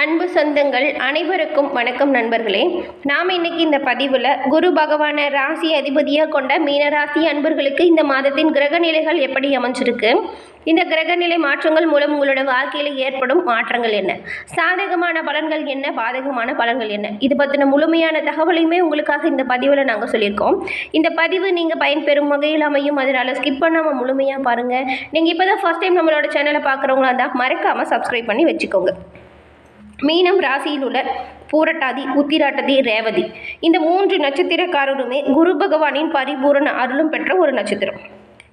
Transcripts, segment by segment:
அன்பு சொந்தங்கள் அனைவருக்கும் வணக்கம் நண்பர்களே. நாம் இன்னைக்கு இந்த பதிவில் குரு பகவானை ராசி அதிபதியாக கொண்ட மீனராசி அன்பர்களுக்கு இந்த மாதத்தின் கிரக நிலைகள் எப்படி அமைஞ்சிருக்கு? இந்த கிரகநிலை மாற்றங்கள் மூலம் உங்களோட வாழ்க்கையில் ஏற்படும் மாற்றங்கள் என்ன? சாதகமான பலன்கள் என்ன? பாதகமான பலன்கள் என்ன? இது பற்றின முழுமையான தகவலையுமே உங்களுக்காக இந்த பதிவில் நாங்கள் சொல்லியிருக்கோம். இந்த பதிவு நீங்கள் பயன்பெறும் வகையில் அமையும். அதனால் ஸ்கிப் பண்ணாமல் முழுமையாக பாருங்கள் நீங்கள் இப்போ தான் ஃபஸ்ட் டைம் நம்மளோட சேனலை பார்க்குறவங்களா இருந்தால் மறக்காமல் சப்ஸ்கிரைப் பண்ணி வச்சுக்கோங்க. மீனம் ராசியில் உள்ள பூரட்டாதி உத்திராட்டதி ரேவதி. இந்த மூன்று நட்சத்திரக்காரருமே குரு பகவானின் பரிபூரண அருளும் பெற்ற ஒரு நட்சத்திரம்.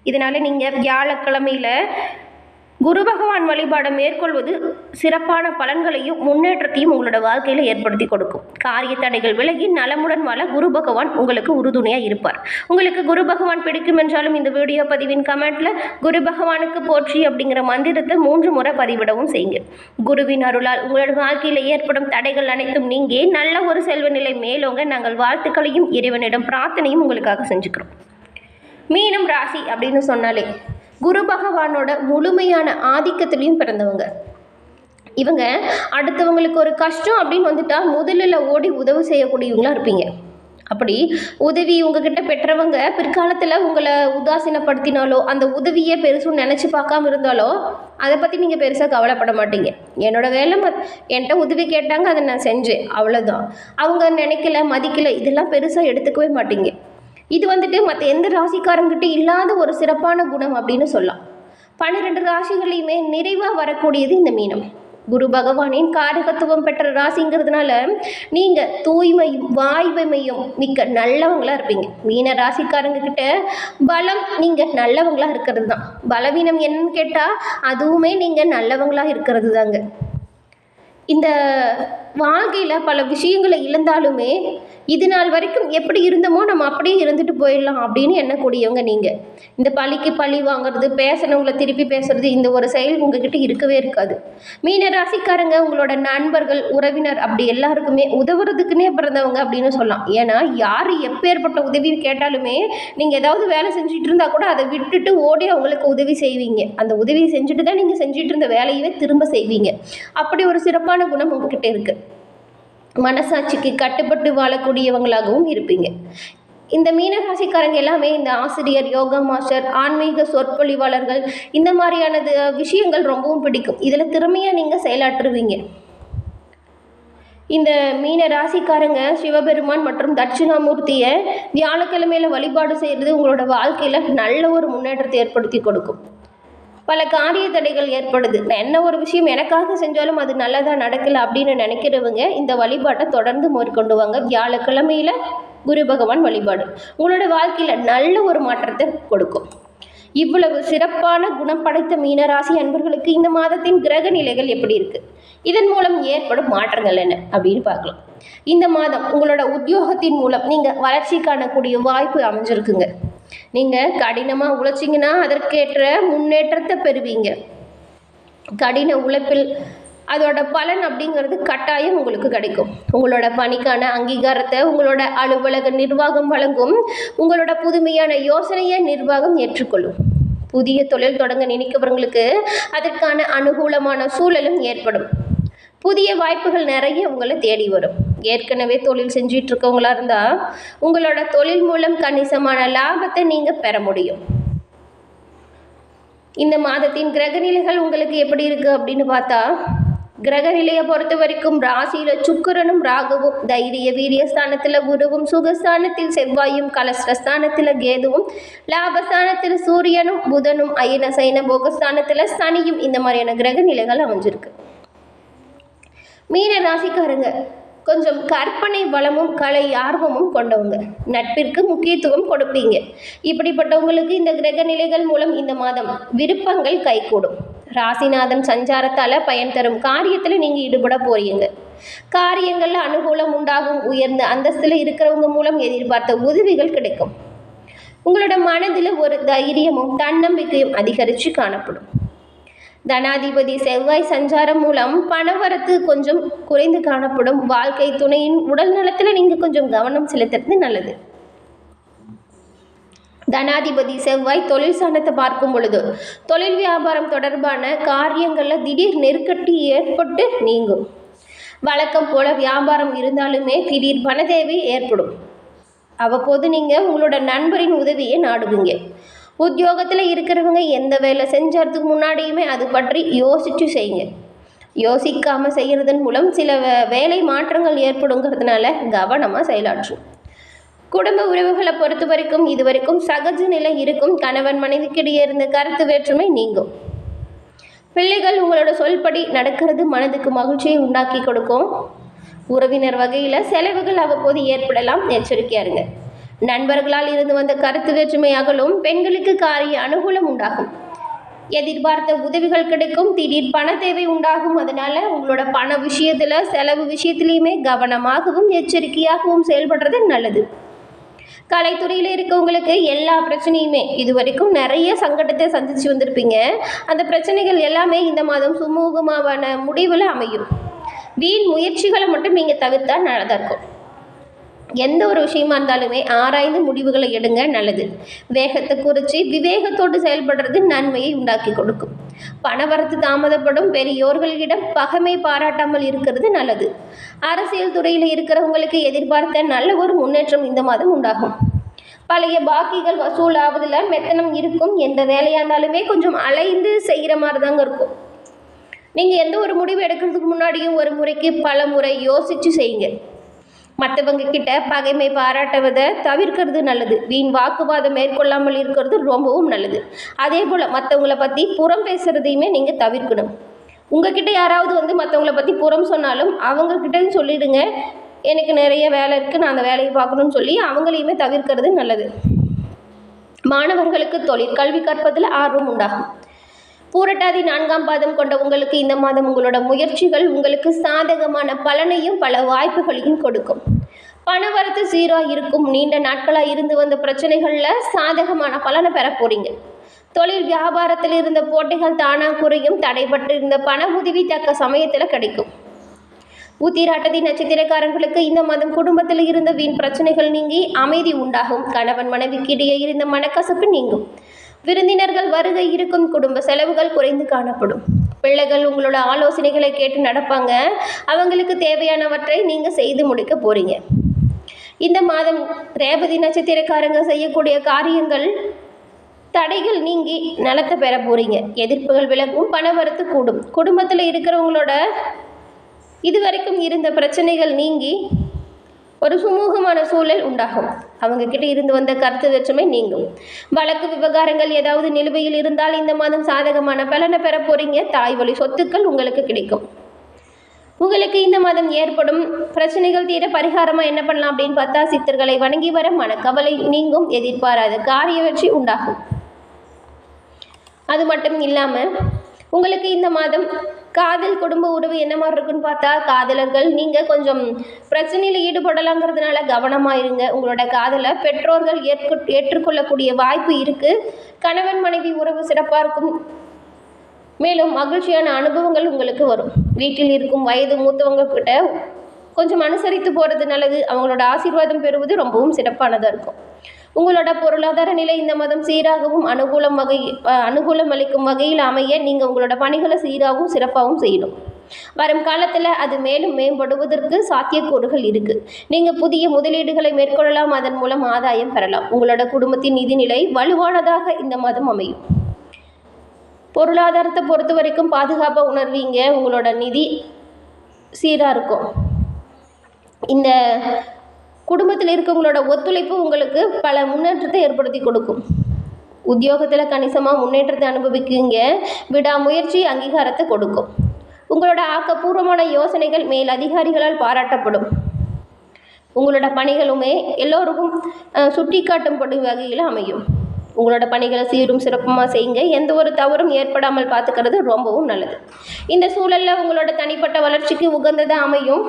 இதனால் நீங்கள் வியாழக்கிழமையில் குரு பகவான் வழிபாடை மேற்கொள்வது சிறப்பான பலன்களையும் முன்னேற்றத்தையும் உங்களோட வாழ்க்கையில் ஏற்படுத்தி கொடுக்கும். காரிய தடைகள் விலகி நலமுடன் வாழ குரு பகவான் உங்களுக்கு உறுதுணையாக இருப்பார். உங்களுக்கு குரு பகவான் பிடிக்கும் என்றாலும் இந்த வீடியோ பதிவின் கமெண்ட்ல குரு பகவானுக்கு போற்றி அப்படிங்கிற மந்திரத்தை மூன்று முறை பதிவிடவும் செய்யுங்க. குருவின் அருளால் உங்களோட வாழ்க்கையில் ஏற்படும் தடைகள் அனைத்தும் நீங்கி நல்ல ஒரு செல்வ நிலை மேலோங்க நாங்கள் வாழ்த்துக்களையும் இறைவனிடம் பிரார்த்தனையும் உங்களுக்காக செஞ்சுக்கிறோம். மீனம் ராசி அப்படின்னு சொன்னாலே குரு பகவானோட முழுமையான ஆதிக்கத்திலையும் பிறந்தவங்க. இவங்க அடுத்தவங்களுக்கு ஒரு கஷ்டம் அப்படின்னு வந்துட்டா முதலில் ஓடி உதவி செய்யக்கூடியவங்களா இருப்பீங்க. அப்படி உதவி உங்ககிட்ட பெற்றவங்க பிற்காலத்தில் உங்களை உதாசீனப்படுத்தினாலோ அந்த உதவியை பெருசும் நினச்சி பார்க்காம இருந்தாலோ அதை பற்றி நீங்கள் பெருசாக கவலைப்பட மாட்டீங்க. என்னோட வேலை மத் என்கிட்ட உதவி கேட்டாங்க அதை நான் செஞ்சேன். அவ்வளோதான் அவங்க நினைக்கல மதிக்கல இதெல்லாம் பெருசாக எடுத்துக்கவே மாட்டீங்க. இது வந்துட்டு மற்ற எந்த ராசிக்காரங்கிட்ட இல்லாத ஒரு சிறப்பான குணம் அப்படின்னு சொல்லலாம். பன்னிரெண்டு ராசிகளையுமே நிறைவாக வரக்கூடியது இந்த மீனம். குரு பகவானின் காரகத்துவம் பெற்ற ராசிங்கிறதுனால நீங்கள் தூய்மையும் வாய்மையும் மிக்க நல்லவங்களாக இருப்பீங்க. மீன ராசிக்காரங்க கிட்ட பலம் நீங்கள் நல்லவங்களாக இருக்கிறது தான் பலவீனம் என்னன்னு கேட்டால் அதுவுமே நீங்கள் நல்லவங்களாக இருக்கிறது தாங்க இந்த வாழ்க்கையில் பல விஷயங்களை இழந்தாலுமே இது நாள் வரைக்கும் எப்படி இருந்தோமோ நம்ம அப்படியே இருந்துட்டு போயிடலாம் அப்படின்னு எண்ணக்கூடியவங்க நீங்கள் இந்த பழிக்கு பழி வாங்குறது பேசினவங்கள திருப்பி பேசுறது இந்த ஒரு செயல் உங்ககிட்ட இருக்கவே இருக்காது. மீன ராசிக்காரங்க உங்களோட நண்பர்கள் உறவினர் அப்படி எல்லாருக்குமே உதவுறதுக்குன்னே பிறந்தவங்க அப்படின்னு சொல்லலாம். ஏன்னா யார் எப்பேற்பட்ட உதவி கேட்டாலுமே நீங்கள் ஏதாவது வேலை செஞ்சுட்டு இருந்தால் கூட அதை விட்டுட்டு ஓடி அவங்களுக்கு உதவி செய்வீங்க. அந்த உதவி செஞ்சுட்டு தான் நீங்கள் செஞ்சுட்டு இருந்த வேலையவே திரும்ப செய்வீங்க. அப்படி ஒரு சிறப்பான குணம் உங்ககிட்ட இருக்குது மனசாட்சிக்கு கட்டுப்பட்டு வாழக்கூடியவங்களாகவும் இருப்பீங்க. இந்த மீனராசிக்காரங்க எல்லாமே இந்த ஆசிரியர் யோகா மாஸ்டர் ஆன்மீக சொற்பொழிவாளர்கள் இந்த மாதிரியானது விஷயங்கள் ரொம்பவும் பிடிக்கும். இதில் திறமையாக நீங்கள் செயலாற்றுவீங்க. இந்த மீன ராசிக்காரங்க சிவபெருமான் மற்றும் தட்சிணாமூர்த்தியை வியாழக்கிழமையில் வழிபாடு செய்கிறது உங்களோட வாழ்க்கையில் நல்ல ஒரு முன்னேற்றத்தை ஏற்படுத்தி கொடுக்கும். பல காரிய தடைகள் ஏற்படுது. என்ன ஒரு விஷயம் எனக்காக செஞ்சாலும் அது நல்லதாக நடக்கலை அப்படின்னு நினைக்கிறவங்க இந்த வழிபாட்டை தொடர்ந்து மேற்கொண்டு வாங்க. வியாழக்கிழமையில் குரு பகவான் வழிபாடு. உங்களோட வாழ்க்கையில் நல்ல ஒரு மாற்றத்தை கொடுக்கும். இவ்வளவு சிறப்பான குணம் படைத்த மீனராசி அன்பர்களுக்கு இந்த மாதத்தின் கிரக நிலைகள் எப்படி இருக்கு? இதன் மூலம் ஏற்படும் மாற்றங்கள் என்ன அப்படின்னு பார்க்கலாம். இந்த மாதம் உங்களோட உத்தியோகத்தின் மூலம் நீங்கள் வளர்ச்சி காணக்கூடிய வாய்ப்பு அமைஞ்சிருக்குங்க. நீங்கள் கடினமாக உழைச்சிங்கன்னா அதற்கேற்ற முன்னேற்றத்தை பெறுவீங்க. கடின உழைப்பில் அதோட பலன் அப்படிங்கிறது கட்டாயம் உங்களுக்கு கிடைக்கும். உங்களோட பணிக்கான அங்கீகாரத்தை உங்களோட அலுவலக நிர்வாகம் வழங்கும் உங்களோட புதுமையான யோசனையை நிர்வாகம் ஏற்றுக்கொள்ளும். புதிய தொழில் தொடங்க நினைக்கிறவங்களுக்கு அதற்கான அனுகூலமான சூழலும் ஏற்படும். புதிய வாய்ப்புகள் நிறைய உங்களை தேடி வரும். ஏற்கனவே தொழில் செஞ்சிட்டு இருக்கவங்களா இருந்தால் உங்களோட தொழில் மூலம் கணிசமான லாபத்தை நீங்கள் பெற முடியும். இந்த மாதத்தின் கிரகநிலைகள் உங்களுக்கு எப்படி இருக்கு அப்படின்னு பார்த்தா கிரகநிலையை பொறுத்த வரைக்கும் ராசியில் சுக்கரனும் ராகுவும் தைரிய வீரியஸ்தானத்தில் குருவும் சுகஸ்தானத்தில் செவ்வாயும் கலஸ்ரஸ்தானத்தில் கேதுவும் லாபஸ்தானத்தில் சூரியனும் புதனும் அயன சைன போகஸ்தானத்தில் சனியும் இந்த மாதிரியான கிரகநிலைகள் அமைஞ்சிருக்கு. மீன ராசிக்காரங்க கொஞ்சம் கற்பனை வளமும் கலை ஆர்வமும் கொண்டவங்க. நட்பிற்கு முக்கியத்துவம் கொடுப்பீங்க. இப்படிப்பட்டவங்களுக்கு இந்த கிரக நிலைகள் மூலம் இந்த மாதம் விருப்பங்கள் கைகூடும். ராசிநாதன் சஞ்சாரத்தால் பயன் தரும் காரியத்தில் நீங்கள் ஈடுபட போறீங்க. காரியங்களில் அனுகூலம் உண்டாகும். உயர்ந்த அந்தஸ்தில் இருக்கிறவங்க மூலம் எதிர்பார்த்த உதவிகள் கிடைக்கும். உங்களோட மனதில் ஒரு தைரியமும் தன்னம்பிக்கையும் அதிகரித்து காணப்படும். தனாதிபதி செவ்வாய் சஞ்சாரம் மூலம் பணவரத்து கொஞ்சம் குறைந்து காணப்படும். வாழ்க்கை துணையின் உடல் நலத்தில் நீங்கள் கொஞ்சம் கவனம் செலுத்துறது நல்லது. தனாதிபதி செவ்வாய் தொழில் சாணத்தை பார்க்கும் பொழுது தொழில் வியாபாரம் தொடர்பான காரியங்களில் திடீர் நெருக்கடி ஏற்பட்டு நீங்கும். வழக்கம் போல் வியாபாரம் இருந்தாலுமே திடீர் பண தேவை ஏற்படும். அவ்வப்போது நீங்கள் உங்களோட நண்பரின் உதவியை நாடுவீங்க. உத்தியோகத்தில் இருக்கிறவங்க எந்த வேலை செஞ்சதுக்கு முன்னாடியுமே அது பற்றி யோசித்து செய்யுங்க. யோசிக்காமல் செய்கிறதன் மூலம் சில வே- வேலை மாற்றங்கள் ஏற்படுங்கிறதுனால கவனமாக செயலாற்றும். குடும்ப உறவுகளை பொறுத்த வரைக்கும் இது வரைக்கும் சகஜ நிலை இருக்கும். கணவன் மனைவிக்கிடையே இருந்த கருத்து வேற்றுமை நீங்கும். பிள்ளைகள் உங்களோட சொல்படி நடக்கிறது மனதுக்கு மகிழ்ச்சியை உண்டாக்கி கொடுக்கும். உறவினர் வகையில் செலவுகள் அவ்வப்போது ஏற்படலாம். எச்சரிக்கையா இருங்க. நண்பர்களால் இருந்து வந்த கருத்து வேற்றுமை அகலும் பெண்களுக்கு காரிய அனுகூலம் உண்டாகும். எதிர்பார்த்த உதவிகள் கிடைக்கும் திடீர் பண தேவை உண்டாகும். அதனால உங்களோட பண விஷயத்தில் செலவு விஷயத்துலையுமே கவனமாகவும் எச்சரிக்கையாகவும் செயல்படுறது நல்லது. கலைத்துறையில் இருக்கவங்களுக்கு எல்லா பிரச்சனையுமே இது வரைக்கும் நிறைய சங்கடத்தை சந்திச்சு வந்திருப்பீங்க. அந்த பிரச்சனைகள் எல்லாமே இந்த மாதம் சுமூகமான முடிவில் அமையும். வீண் முயற்சிகளை மட்டும் நீங்கள் தவிர்த்தா நல்லதாக இருக்கும். எந்த ஒரு விஷயமா இருந்தாலுமே ஆராய்ந்து முடிவுகளை எடுங்க நல்லது. வேகத்தை குறித்து விவேகத்தோடு செயல்படுறது நன்மையை உண்டாக்கி கொடுக்கும். பணவரத்து தாமதப்படும் பெரியோர்களிடம் பகைமை பாராட்டாமல் இருக்கிறது நல்லது. அரசியல் துறையில் இருக்கிறவங்களுக்கு எதிர்பார்த்த நல்ல ஒரு முன்னேற்றம் இந்த மாதம் உண்டாகும். பழைய பாக்கிகள் வசூலாவதில் மெத்தனம் இருக்கும். எந்த வேலையாக இருந்தாலுமே கொஞ்சம் அலைந்து செய்கிற மாதிரி தாங்க இருக்கும். நீங்கள் எந்த ஒரு முடிவு எடுக்கிறதுக்கு முன்னாடியும் ஒரு முறைக்கு பல முறை யோசித்து செய்யுங்க. மற்றவங்க கிட்ட பகைமை பாராட்டுவதை தவிர்க்கிறது நல்லது. வீண் வாக்குவாதம் மேற்கொள்ளாமல் இருக்கிறது ரொம்பவும் நல்லது. அதே போல் மற்றவங்கள பற்றி புறம் பேசுகிறதையுமே நீங்கள் தவிர்க்கணும். உங்ககிட்ட யாராவது வந்து மற்றவங்கள பற்றி புறம் சொன்னாலும் அவங்கக்கிட்ட சொல்லிடுங்க. எனக்கு நிறைய வேலை இருக்குது நான் அந்த வேலையை பார்க்கணும்னு சொல்லி அவங்களையுமே தவிர்க்கிறது நல்லது. மாணவர்களுக்கு தொழிற்கல்வி கற்பதில் ஆர்வம் உண்டாகும். பூரட்டாதி நான்காம் பாதம் கொண்ட உங்களுக்கு இந்த மாதம் உங்களோட முயற்சிகள் உங்களுக்கு சாதகமான பலனையும் பல வாய்ப்புகளையும் கொடுக்கும். பணவரத்து சீராக இருக்கும் நீண்ட நாட்களாக இருந்து வந்த பிரச்சனைகளில் சாதகமான பலனை பெற போறீங்க. தொழில் வியாபாரத்தில் இருந்த போட்டிகள் தானாக குறையும். தடைபட்டு இருந்த பண உதவி தக்க சமயத்தில் கிடைக்கும். உத்திராட்டதி நட்சத்திரக்காரர்களுக்கு இந்த மாதம் குடும்பத்தில் இருந்த வீண் பிரச்சனைகள் நீங்கி அமைதி உண்டாகும். கணவன் மனைவிக்கு இடையே இருந்த மனக்கசப்பு நீங்கும். விருந்தினர்கள் வருகை இருக்கும் குடும்ப செலவுகள் குறைந்து காணப்படும். பிள்ளைகள் உங்களோட ஆலோசனைகளை கேட்டு நடப்பாங்க. அவங்களுக்கு தேவையானவற்றை நீங்கள் செய்து முடிக்க போறீங்க. இந்த மாதம் ரேவதி நட்சத்திரக்காரங்க செய்யக்கூடிய காரியங்கள் தடைகள் நீங்கி நலத்தை பெற போறீங்க. எதிர்ப்புகள் விலகும் பணவரத்து கூடும். குடும்பத்தில் இருக்கிறவங்களோட இதுவரைக்கும் இருந்த பிரச்சனைகள் நீங்கி ஒரு சுமூகமான சூழல் உண்டாகும். அவங்க கிட்ட இருந்து வந்த கருத்து வேற்றுமை நீங்கும். வழக்கு விவகாரங்கள் ஏதாவது நிலுவையில் இருந்தால் இந்த மாதம் சாதகமான பலனை பெற போறீங்க. தாய் வழி சொத்துக்கள் உங்களுக்கு கிடைக்கும். உங்களுக்கு இந்த மாதம் ஏற்படும் பிரச்சனைகள் தீர பரிகாரமாக என்ன பண்ணலாம் அப்படின்னு பார்த்தா சித்தர்களை வணங்கி வர மனக்கவலை நீங்கும். எதிர்பாராத காரிய வெற்றி உண்டாகும். அது மட்டும் இல்லாமல் உங்களுக்கு இந்த மாதம் காதல் குடும்ப உறவு என்ன மாதிரி இருக்குன்னு பார்த்தா காதலர்கள் நீங்கள் கொஞ்சம் பிரச்சனையில் ஈடுபடலாங்கிறதுனால கவனமாக இருங்க. உங்களோட காதலை பெற்றோர்கள் ஏற்று ஏற்றுக்கொள்ளக்கூடிய வாய்ப்பு இருக்குது கணவன் மனைவி உறவு சிறப்பாக இருக்கும். மேலும் மகிழ்ச்சியான அனுபவங்கள் உங்களுக்கு வரும். வீட்டில் இருக்கும் வயது மூத்தவங்க கிட்ட கொஞ்சம் அனுசரித்து போகிறது நல்லது. அவங்களோட ஆசீர்வாதம் பெறுவது ரொம்பவும் சிறப்பானதாக இருக்கும். உங்களோட பொருளாதார நிலை இந்த மாதம் சீராகவும் அனுகூலம் வகை அனுகூலம் அளிக்கும் வகையில் அமைய நீங்கள் உங்களோட பணிகளை சீராகவும் சிறப்பாகவும் செய்யணும். வரும் காலத்தில் அது மேலும் மேம்படுவதற்கு சாத்தியக்கூறுகள் இருக்குது நீங்கள் புதிய முதலீடுகளை மேற்கொள்ளலாம். அதன் மூலம் ஆதாயம் பெறலாம். உங்களோட குடும்பத்தின் நிதிநிலை வலுவானதாக இந்த மாதம் அமையும். பொருளாதாரத்தை பொறுத்த வரைக்கும் பாதுகாப்பாக உணர்வீங்க. உங்களோட நிதி சீராக இருக்கும். இந்த குடும்பத்தில் இருக்கவங்களோட ஒத்துழைப்பு உங்களுக்கு பல முன்னேற்றத்தை ஏற்படுத்தி கொடுக்கும். உத்தியோகத்தில் கணிசமாக முன்னேற்றத்தை அனுபவிக்குங்க. விடாமுயற்சி அங்கீகாரத்தை கொடுக்கும். உங்களோட ஆக்கப்பூர்வமான யோசனைகள் மேல் அதிகாரிகளால் பாராட்டப்படும். உங்களோட பணிகளுமே எல்லோருக்கும் சுட்டிக்காட்டும் வகையில் அமையும். உங்களோட பணிகளை சீரும் சிறப்புமாக செய்யுங்க. எந்த ஒரு தவறும் ஏற்படாமல் பார்த்துக்கிறது ரொம்பவும் நல்லது. இந்த சூழலில் உங்களோட தனிப்பட்ட வளர்ச்சிக்கு உகந்ததாக அமையும்.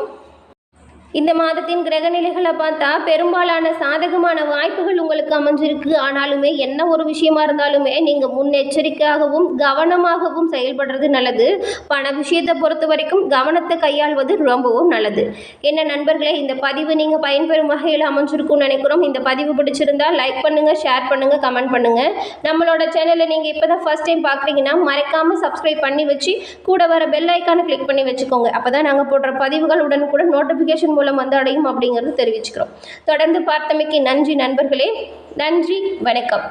இந்த மாதத்தின் கிரகநிலைகளை பார்த்தா பெரும்பாலான சாதகமான வாய்ப்புகள் உங்களுக்கு அமைஞ்சிருக்கு. ஆனாலுமே என்ன ஒரு விஷயமா இருந்தாலுமே நீங்கள் முன்னெச்சரிக்கையாகவும் கவனமாகவும் செயல்படுறது நல்லது. பண விஷயத்தை பொறுத்த வரைக்கும் கவனத்தை கையாள்வது ரொம்பவும் நல்லது. என்ன நண்பர்களே இந்த பதிவு நீங்கள் பயன்பெறும் வகையில் அமைஞ்சிருக்கும்னு நினைக்கிறோம். இந்த பதிவு பிடிச்சிருந்தா லைக் பண்ணுங்கள் ஷேர் பண்ணுங்கள் கமெண்ட் பண்ணுங்கள் நம்மளோட சேனலை நீங்கள் இப்போ தான் ஃபஸ்ட் டைம் பார்க்குறீங்கன்னா மறக்காமல் சப்ஸ்கிரைப் பண்ணி வச்சு கூட வர பெல் ஐக்கானை கிளிக் பண்ணி வச்சுக்கோங்க. அப்போ தான் நாங்கள் போடுற பதிவுகள் உடனுக்குடன் நோட்டிஃபிகேஷன் மூலம் வந்து அடையும் அப்படிங்கிறது தெரிவிச்சுக்கிறோம். தொடர்ந்து பார்த்தமைக்கு நன்றி நண்பர்களே. நன்றி வணக்கம்.